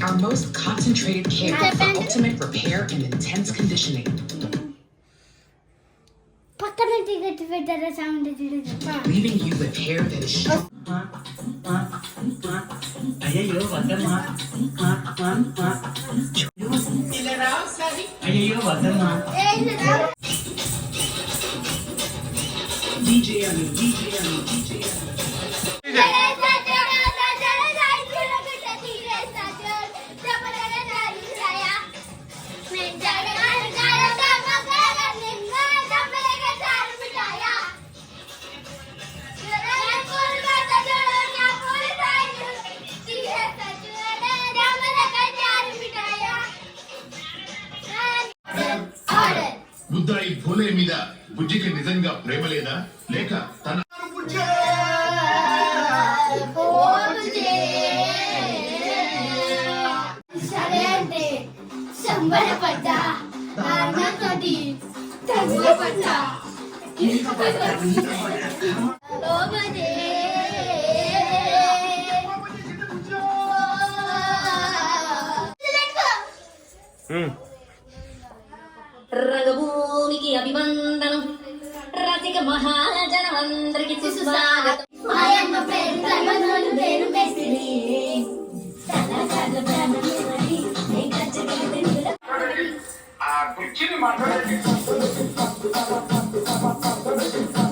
Our most concentrated care for ultimate repair and intense conditioning. Ticket పెట్టారా sound చూడదు leaving you with hair that is strong. అయ్యయ్యో వద్దమ్మా అయ్యయ్యో వద్దమ్మా DJ అను DJ అను DJ అను బుద్ధాయి భోలే మీద బుజ్జికి నిజంగా ప్రేమ లేదా లేక తన Hmm. రసిక మహాజనమందరికి సుస్వాగతం మాయమ్మ పేరు తల్మనోలు పేరు మేస్త్రి కేశవ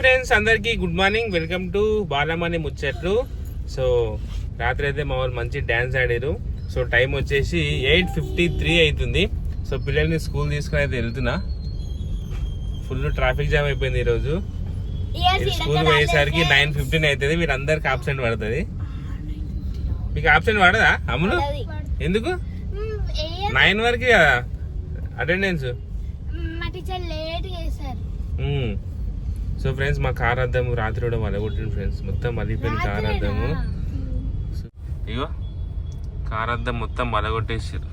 ఫ్రెండ్స్ అందరికీ good morning welcome to Balamani ముచ్చట్లు. సో రాత్రి అయితే మా వాళ్ళు మంచి డ్యాన్స్ ఆడారు. సో టైం వచ్చేసి ఎయిట్ ఫిఫ్టీ త్రీ అవుతుంది సో పిల్లల్ని స్కూల్ తీసుకుని అయితే వెళ్తున్నా. ఫుల్ ట్రాఫిక్ జామ్ అయిపోయింది ఈరోజు. స్కూల్ పోయేసరికి నైన్ ఫిఫ్టీన్ అవుతుంది వీళ్ళందరికి ఆబ్సెంట్ పడుతుంది. మీకు ఆబ్సెంట్ పడదా అమ్ములు? ఎందుకు? నైన్ వరకు కదా అటెండెన్స్ సో ఫ్రెండ్స్ మా కార్ అద్దము రాత్రి కూడా వలగొట్టింది ఫ్రెండ్స్ మొత్తం మలిపోయింది కార్ అద్దము. ఇగో కార్ అద్దం మొత్తం వలగొట్టేసారు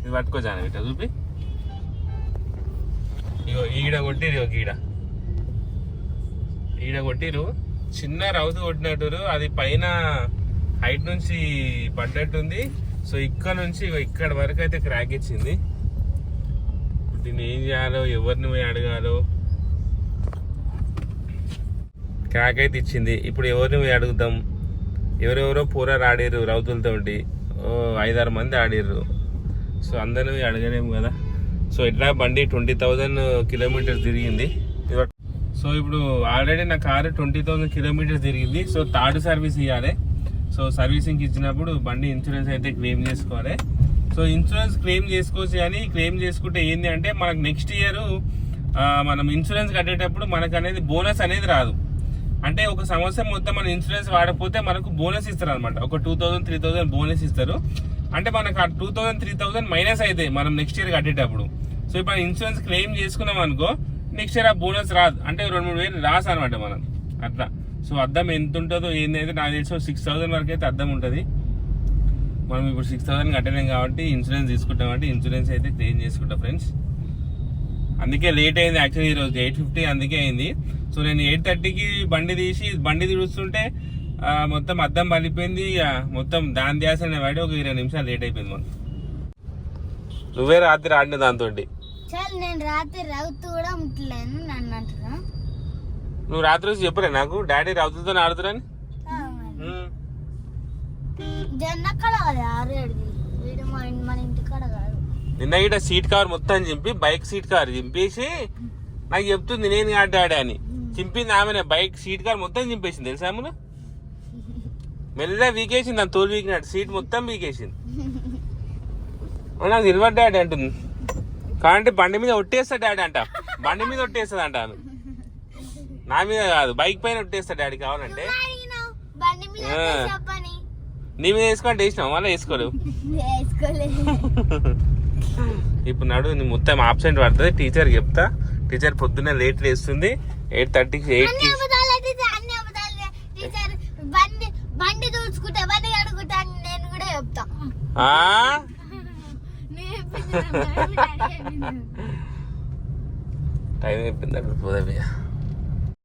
ఇది పట్టుకో జాన ఇట్లా చూపి. ఇగో ఈడ కొట్టిరు ఇగో ఈడ ఈడ కొట్టిరు చిన్న రౌతు కొట్టినట్టు అది పైన హైట్ నుంచి పడ్డట్టుంది. సో ఇక్కడ నుంచి ఇగో ఇక్కడ వరకు అయితే క్రాక్ ఇచ్చింది. దీన్ని ఏం చేయాలో ఎవరిని పోయి అడగాలో. క్రాక్ అయితే ఇచ్చింది. ఇప్పుడు ఎవరిని అడుగుదాం? ఎవరెవరో పూరాలు ఆడారు రౌతులతోటి ఓ ఐదారు మంది ఆడిర్రు సో అందరిని అడగలేము కదా. సో ఇట్లా బండి ట్వంటీ థౌజండ్ కిలోమీటర్స్ తిరిగింది. సో ఇప్పుడు ఆల్రెడీ నా కారు ట్వంటీ థౌజండ్ కిలోమీటర్స్ తిరిగింది. సో థర్డ్ సర్వీస్ ఇవ్వాలి సో సర్వీసింగ్ ఇచ్చినప్పుడు బండి ఇన్సూరెన్స్ అయితే క్లెయిమ్ చేసుకోవాలి. సో ఇన్సూరెన్స్ క్లెయిమ్ చేసుకోవచ్చు కానీ క్లెయిమ్ చేసుకుంటే ఏంటి అంటే మనకు నెక్స్ట్ ఇయర్ మనం ఇన్సూరెన్స్ కట్టేటప్పుడు మనకు అనేది బోనస్ అనేది రాదు. అంటే ఒక సంవత్సరం మొత్తం మన ఇన్సూరెన్స్ వాడకపోతే మనకు బోనస్ ఇస్తారు అనమాట ఒక two thousand three thousand bonus ఇస్తారు. అంటే మనకు ఆ two thousand three thousand minus అయితే మనం నెక్స్ట్ ఇయర్ కట్టేటప్పుడు. సో ఇప్పుడు ఇన్సూరెన్స్ క్లెయిమ్ చేసుకున్నాం అనుకో నెక్స్ట్ ఇయర్ ఆ బోనస్ రాదు. అంటే రెండు మూడు వేలు రాసు అనమాట మనం. అట్లా. సో అద్దం ఎంత ఉంటుందో ఏందైతే నాకు తెలిసి. సిక్స్ థౌసండ్ వరకు అయితే అద్దం ఉంటుంది. మనం ఇప్పుడు సిక్స్ థౌసండ్ కట్టలేం కాబట్టి ఇన్సూరెన్స్ తీసుకుంటాం అంటే ఇన్సూరెన్స్ అయితే క్లెయిమ్ చేసుకుంటాం ఫ్రెండ్స్ అందుకే లేట్ అయింది యాక్చువల్లీ ఈరోజు ఎయిట్ ఫిఫ్టీ అందుకే అయింది. సో నేను ఎయిట్ థర్టీకి బండి తీసి బండి తీడుస్తుంటే ఆ, మొత్తం అద్దం పలిపోయింది మొత్తం దాని ధ్యాస వాడి ఒక ఇరవై నిమిషాలు లేట్ అయిపోయింది మొత్తం. నువ్వే రాత్రి ఆడిన దాంతో చాలు నేను రాత్రి రౌతు కూడా ముట్టలేను నన్ను అంటున్నా. నువ్వు రాత్రి వచ్చి చెప్పరే నాకు? డాడీ రౌతులతో ఆడుతురని జన్న కడ కదా మన ఇంటి కాడ కాదు. నిన్న గిట సీట్ కవర్ మొత్తం చింపి బైక్ సీట్ కవర్ చింపేసి నాకు చెప్తుంది నేను ఆడాడా అని. చింపింది ఆమెనే బైక్ సీట్ కవర్ మొత్తం చింపేసింది తెలుసా ఆమెను మెల్లగా వీకేసింది దాని తోలు వీకినట్టు సీట్ మొత్తం వీకేసింది. నాకు తెలియదు డాడీ అంటుంది. కాదంటే బండి మీద ఒట్టేస్తా డాడీ అంట. బండి మీద ఒట్టేస్తుంది అంటాను నా మీద కాదు బైక్ పైన ఒట్టేస్తా డాడీ కావాలంటే. నీ మీద వేసుకుంటే వేసినావు? మళ్ళీ వేసుకోలేవు. ఇప్పుడు నడు నీ మొత్తం ఆబ్సెంట్ పడుతుంది. టీచర్ చెప్తా. టీచర్ పొద్దున్నే లేట్ వేస్తుంది ఎయిట్ థర్టీకి ఎయిట్కి నేను? నేను. టైం అయిపోయింది అక్కడ పోదా